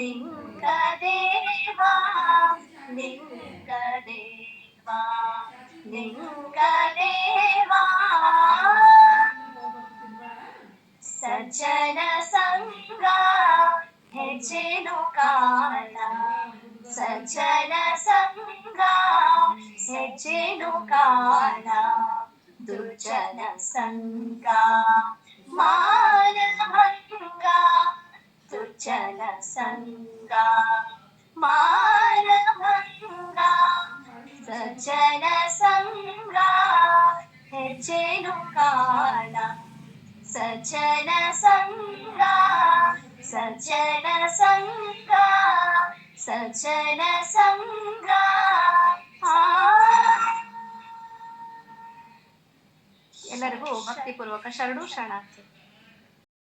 లింగదేవా లింగదేవా లింగదేవా సజ్జన సంగా హెచ్చెను కాల సజ్జన సంగా హెచ్చెను కాల దుర్జన సంగా. మానభ ದುರ್ಜನ ಸಂಗ ಮಾನಭಂಗ ದುರ್ಜನ ಸಂಗ ಮಾನಭಂಗ ಸಜ್ಜನ ಸಂಗ ಹೆಚ್ಚೇನು ಕಾಲ ಸಜ್ಜನ ಸಂಗ ಸಜ್ಜನ ಸಂಗ ಸಜ್ಜನ ಸಂಗ ಆ ಎಲ್ಲರಿಗೂ ಭಕ್ತಿಪೂರ್ವಕ ಶರಣು ಶರಣಾರ್ಥಿ